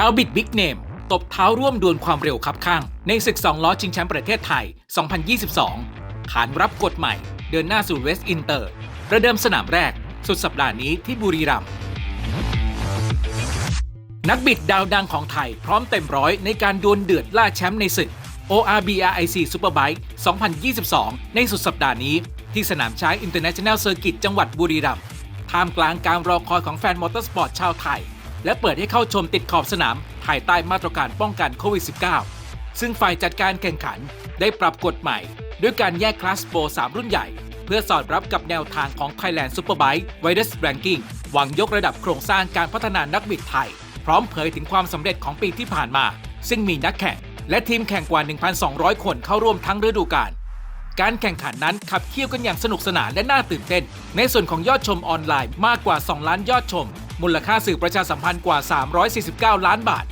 ดาวบิดบิ๊กเนมตบเท้าร่วมดวลความเร็วคับข้าง ในศึก 2 ล้อชิงแชมป์ประเทศไทย 2022 ขานรับกฎใหม่ เดินหน้าสู่เวสต์อินเตอร์ ประเดิมสนามแรก สุดสัปดาห์นี้ที่บุรีรัมย์นักบิดดาวดังของไทยพร้อมเต็มร้อยในการดวลเดือดล่าแชมป์ในศึก ORBRIC Superbike 2022 ในสุดสัปดาห์นี้ ที่สนามช้าง International Circuit จังหวัดบุรีรัมย์ท่ามกลางการรอคอยของแฟนมอเตอร์สปอร์ตชาวไทย และเปิดให้เข้าชมติดขอบสนามภายใต้มาตรการป้องกันโควิด -19 ซึ่งฝ่ายจัดการแข่งขันได้ปรับกฎใหม่ ด้วยการแยกคลาสโปร3รุ่นใหญ่ เพื่อสอดรับกับแนวทางของ Thailand Superbike Riders Ranking หวังยกระดับโครงสร้างการพัฒนานักบิดไทย พร้อมเผยถึงความสำเร็จของปีที่ผ่านมา ซึ่งมีนักแข่ง และทีมแข่งกว่า 1,200 คนเข้าร่วมทั้งฤดูกาลการแข่งขันนั้นขับเคี่ยวกันอย่างสนุกสนานและน่าตื่นเต้น ในส่วนของยอดชมออนไลน์มากกว่า 2 ล้านยอดชม มูลค่าสื่อประชาสัมพันธ์กว่า 349 ล้านบาท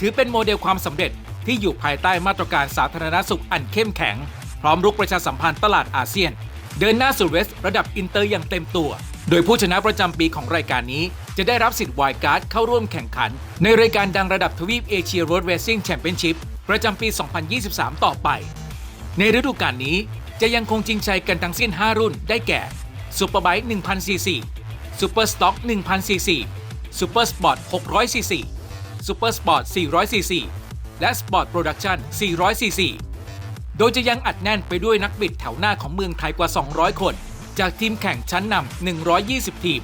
ถือเป็นโมเดลความสำเร็จที่อยู่ภายใต้มาตรการสาธารณสุขอันเข้มแข็ง พร้อมรุกประชาสัมพันธ์ตลาดอาเซียน เดินหน้าสู่เวสระดับอินเตอร์อย่างเต็มตัว โดยผู้ชนะประจำปีของรายการนี้ จะได้รับสิทธิ์วายการ์ดเข้าร่วมแข่งขัน ในรายการดังระดับทวีปเอเชียโรดเรซิ่งแชมเปี้ยนชิพประจำปี 2023 ต่อไป ในฤดูกาลนี้จะยังคงจริงใจกันทั้งสิ้น 5 รุ่นได้แก่ Superbike 1000 cc Super Stock 1000 cc Super Sport 600 cc Super Sport 400 cc และ Sport Production 400 cc โดยจะยังอัดแน่นไปด้วยนักบิดแถวหน้าของเมืองไทยกว่า 200 คน จากทีมแข่งชั้นนำ 120 ทีม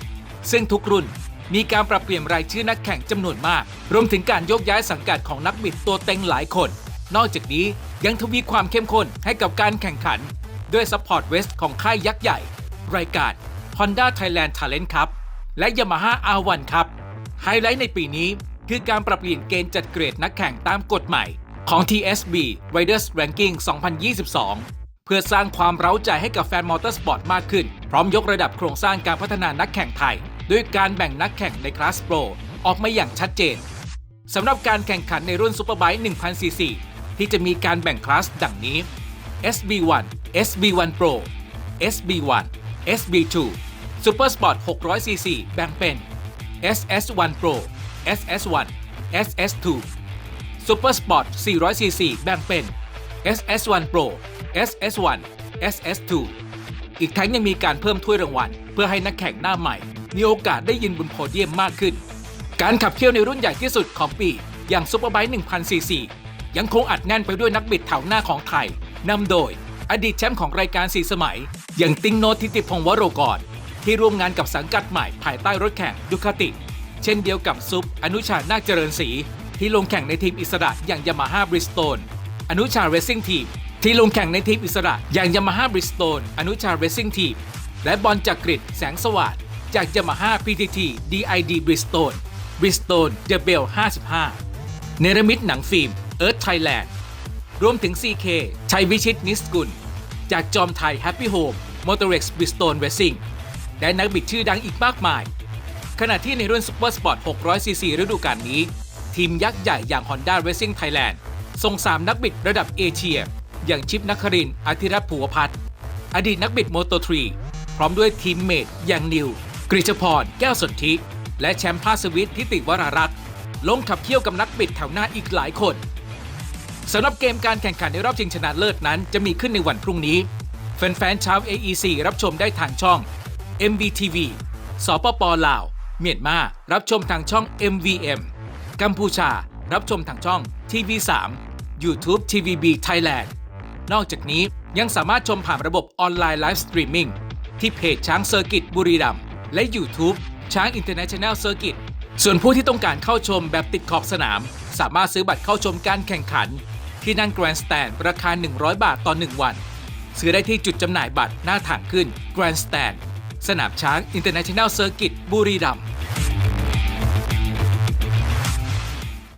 ซึ่งทุกรุ่นมีการปรับเปลี่ยนรายชื่อนักแข่งจำนวนมาก รวมถึงการยกย้ายสังกัดของนักบิดตัวเต็งหลายคน นอกจากนี้ยังทวีความเข้มข้นให้กับการแข่งขัน ด้วย Support West ของค่ายยักษ์ใหญ่ รายการ Honda Thailand Talent Cup และ Yamaha R1 ครับ ไฮไลท์ในปีนี้คือการปรับเปลี่ยนเกณฑ์จัดเกรดนักแข่งตามกฎใหม่ของ TSB Riders Ranking 2022 เพื่อสร้างความเร้าใจให้กับแฟนมอเตอร์สปอร์ตมากขึ้น พร้อมยกระดับโครงสร้างการพัฒนานักแข่งไทย ด้วยการแบ่งนักแข่งในคลาสโปรออกมาอย่างชัดเจนสำหรับการแข่งขันในรุ่น Superbike 1000 cc ที่จะมีการแบ่งคลาสดังนี้ SB1 SB1 Pro SB1 SB2 Super Sport 600 cc แบ่งเป็น SS1 Pro SS1 SS2 Super Sport 400 cc แบ่งเป็น SS1 Pro SS1 SS2 อีกทั้งยังมีการเพิ่มถ้วยรางวัล เพื่อให้นักแข่งหน้าใหม่ มีโอกาสได้ยืนบนโพเดียมมากขึ้น การขับเคี่ยวในรุ่นใหญ่ที่สุดของปี อย่างซูเปอร์ไบค์1000 cc ยังคงอัดแน่นไปด้วยนักบิดแถวหน้าของไทยนำโดยอดีตแชมป์ของรายการ4สมัย อย่างติงโนทิติพงศ์วโรกร ที่ร่วมงานกับสังกัดใหม่ภายใต้รถแข่งดูคาติ เช่นเดียวกับซุป อนุชา นาคเจริญศรีที่ลงแข่งในทีมอิสระอย่างยามาฮ่าบริสโตนอนุชาเรซิ่งทีมที่ลงแข่งในทีมอิสระอย่างยามาฮ่าบริสโตนอนุชาเรซิ่งทีมและบอลจักริดแสงสว่างจากยามาฮ่า PTT DID Bridgestone Bridgestone The Bell 55 เนรมิตหนังฟิล์ม Earth Thailand รวมถึง CK ชัยวิชิตนิสกุล จากจอมไทย Happy Home Motorex Bridgestone Racing และนักบิดชื่อดังอีกมากมาย ขณะที่ในรุ่น Super Sport 600 cc ฤดูกาลนี้ ทีมยักษ์ใหญ่อย่าง Honda Racing Thailand ส่ง 3 นักบิดระดับเอเชีย อย่างชิปนักครินอธิรัตน์ภูวพัฒน์อดีตนักบิดโมโตทรีพร้อมด้วยทีมเมทอย่างนิว กริชพร แก้วสนธิ และแชมป์พาสวิททิติวรารักษ์ลงขับเคี่ยวกับนักบิดแถวหน้าอีกหลายคนสำหรับเกมการแข่งขันในรอบชิงชนะเลิศนั้น จะมีขึ้นในวันพรุ่งนี้ แฟนๆชาว AEC รับชมได้ทางช่อง MVTV สปปลาว เมียนมา รับชมทางช่อง MVM กัมพูชา รับชมทางช่อง TV3 YouTube TVB Thailand นอกจากนี้ยังสามารถชมผ่านระบบออนไลน์ไลฟ์สตรีมมิ่งที่เพจช้างเซอร์กิตบุรีรัมย์และ YouTube ช้าง International Circuit ส่วนผู้ที่ต้องการเข้าชมแบบติดขอบสนาม สามารถซื้อบัตรเข้าชมการแข่งขัน ที่นั่งแกรนด์สแตนราคา 100 บาทต่อ 1 วัน ซื้อได้ที่จุดจำหน่ายบัตรหน้าทางขึ้น Grand Stand สน สนามช้างอินเตอร์เนชั่นแนลเซอร์กิตบุรีรัมย์